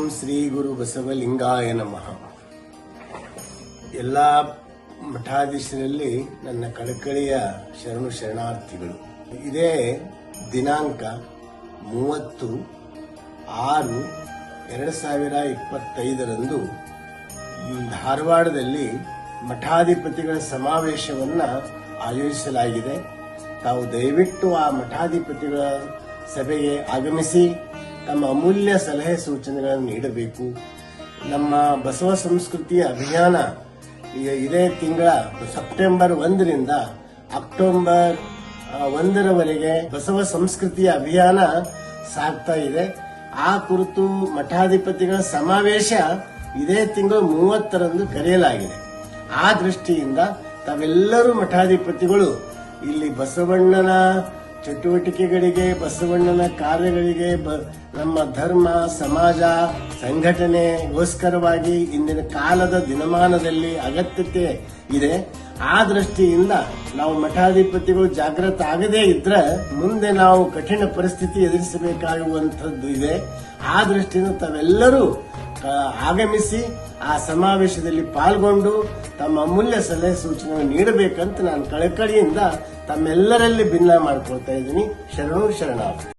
ಓಂ ಶ್ರೀ ಗುರು ಬಸವಲಿಂಗಾಯ ನಮಃ. ಎಲ್ಲ ಮಠಾಧೀಶರಲ್ಲಿ ನನ್ನ ಕಳಕಳಿಯ ಶರಣು ಶರಣಾರ್ಥಿಗಳು. ಇದೇ ದಿನಾಂಕ ಮೂವತ್ತು ಆರು ಎರಡು ಸಾವಿರ ಇಪ್ಪತ್ತೈದರಂದು ಧಾರವಾಡದಲ್ಲಿ ಮಠಾಧಿಪತಿಗಳ ಸಮಾವೇಶವನ್ನು ಆಯೋಜಿಸಲಾಗಿದೆ. ತಾವು ದಯವಿಟ್ಟು ಆ ಮಠಾಧಿಪತಿಗಳ ಸಭೆಗೆ ಆಗಮಿಸಿ. ತಮ್ಮ ಅಮೂಲ್ಯ ಸಲಹೆ ಸೂಚನೆಗಳನ್ನು ನೀಡಬೇಕು. ನಮ್ಮ ಬಸವ ಸಂಸ್ಕೃತಿ ಅಭಿಯಾನ ಇದೇ ತಿಂಗಳ ಸೆಪ್ಟೆಂಬರ್ ಒಂದರಿಂದ ಅಕ್ಟೋಬರ್ ಒಂದರವರೆಗೆ ಬಸವ ಸಂಸ್ಕೃತಿಯ ಅಭಿಯಾನ ಸಾಗ್ತಾ ಇದೆ. ಆ ಕುರಿತು ಮಠಾಧಿಪತಿಗಳ ಸಮಾವೇಶ ಇದೇ ತಿಂಗಳು ಮೂವತ್ತರಂದು ಕರೆಯಲಾಗಿದೆ. ಆ ದೃಷ್ಟಿಯಿಂದ ತಾವೆಲ್ಲರೂ ಮಠಾಧಿಪತಿಗಳು, ಇಲ್ಲಿ ಬಸವಣ್ಣನ ಚಟುವಟಿಕೆಗಳಿಗೆ, ಬಸವಣ್ಣನ ಕಾರ್ಯಗಳಿಗೆ ನಮ್ಮ ಧರ್ಮ, ಸಮಾಜ, ಸಂಘಟನೆಗೋಸ್ಕರವಾಗಿ ಇಂದಿನ ಕಾಲದ ದಿನಮಾನದಲ್ಲಿ ಅಗತ್ಯತೆ ಇದೆ. ಆ ದೃಷ್ಟಿಯಿಂದ ನಾವು ಮಠಾಧಿಪತಿಗಳು ಜಾಗೃತ ಆಗದೇ ಇದ್ರೆ ಮುಂದೆ ನಾವು ಕಠಿಣ ಪರಿಸ್ಥಿತಿ ಎದುರಿಸಬೇಕಾಗುವಂಥದ್ದು ಇದೆ. ಆ ದೃಷ್ಟಿಯಿಂದ ತಾವೆಲ್ಲರೂ ಆಗಮಿಸಿ ಆ ಸಮಾವೇಶದಲ್ಲಿ ಪಾಲ್ಗೊಂಡು ತಮ್ಮ ಅಮೂಲ್ಯ ಸಲಹೆ ಸೂಚನೆ ನೀಡಬೇಕಂತ ನಾನು ಕಳಕಳಿಯಿಂದ ತಮ್ಮೆಲ್ಲರಲ್ಲಿ ಭಿನ್ನ ಮಾಡ್ಕೊಳ್ತಾ ಇದ್ದೀನಿ. ಶರಣು ಶರಣಾರ್ಥಿ.